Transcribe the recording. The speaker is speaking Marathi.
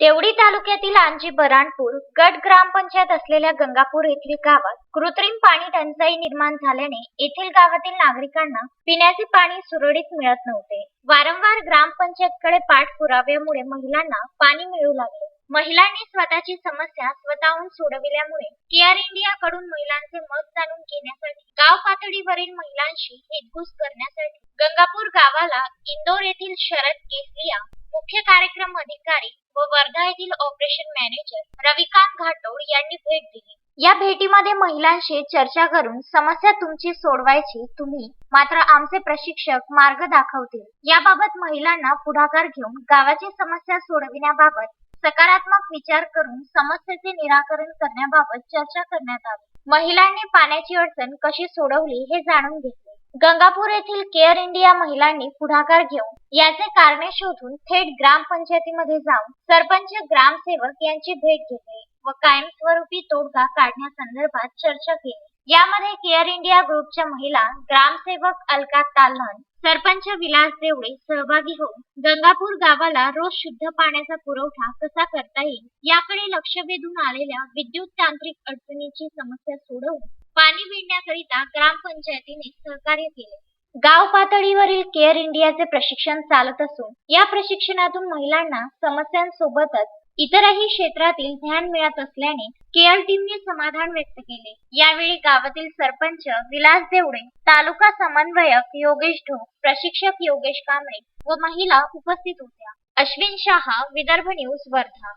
देवडी तालुक्यातील आंजी बराणपूर गट ग्रामपंचायत असलेल्या गंगापूर येथील गावात कृत्रिम पाणी टंचाई निर्माण झाल्याने येथील गावातील नागरिकांना पिण्याचे पाणी सुरळीत मिळत नव्हते. वारंवार ग्रामपंचायतकडे पाठपुराव्यामुळे महिलांना पाणी मिळू लागले. महिलांनी स्वतःची समस्या स्वतःहून सोडविल्यामुळे केअर इंडिया कडून महिलांचे मत जाणून घेण्यासाठी गाव पातळीवरील महिलांशी हितगुज करण्यासाठी गंगापूर गावाला इंदोर येथील शरद केसलिया मुख्य कार्यक्रम अधिकारी व वर्धा येथील ऑपरेशन मॅनेजर रविकांत घाटोड यांनी भेट दिली. या भेटीमध्ये महिलांशी चर्चा करून समस्या तुमची सोडवायची तुम्ही मात्र आमचे प्रशिक्षक मार्ग दाखवतील. याबाबत महिलांना पुढाकार घेऊन गावाची समस्या सोडविण्याबाबत सकारात्मक विचार करून समस्येचे निराकरण करण्याबाबत चर्चा करण्यात आली. महिलांनी पाण्याची अडचण कशी सोडवली हे जाणून घेतले. गंगापूर येथील केअर इंडिया महिलांनी पुढाकार घेऊन याचे कारणे शोधून थेट ग्रामपंचायतीमध्ये जाऊन सरपंच ग्रामसेवक यांची भेट घेतली व कायमस्वरूपी तोडगा काढण्यासंदर्भात चर्चा केली. यामध्ये केअर इंडिया ग्रुपच्या महिला ग्रामसेवक अलका ताल्हन सरपंच विलास देवडे सहभागी होऊन गंगापूर गावाला रोज शुद्ध पाण्याचा पुरवठा कसा करता येईल याकडे लक्ष वेधून आलेल्या विद्युत तांत्रिक अडचणीची समस्या सोडवून पाणी मिळण्याकरिता ग्रामपंचायतीने सहकार्य केले. गाव पातळीवरील केअर इंडियाचे प्रशिक्षण चालत असून या प्रशिक्षणातून महिलांना समस्यांसोबतच इतरही क्षेत्रातील ज्ञान मिळत असल्याने केअर टीमने समाधान व्यक्त केले. यावेळी गावातील सरपंच विलास देवडे तालुका समन्वयक योगेश ढो प्रशिक्षक योगेश कांबळे व महिला उपस्थित होत्या. अश्विन शहा विदर्भ न्यूज वर्धा.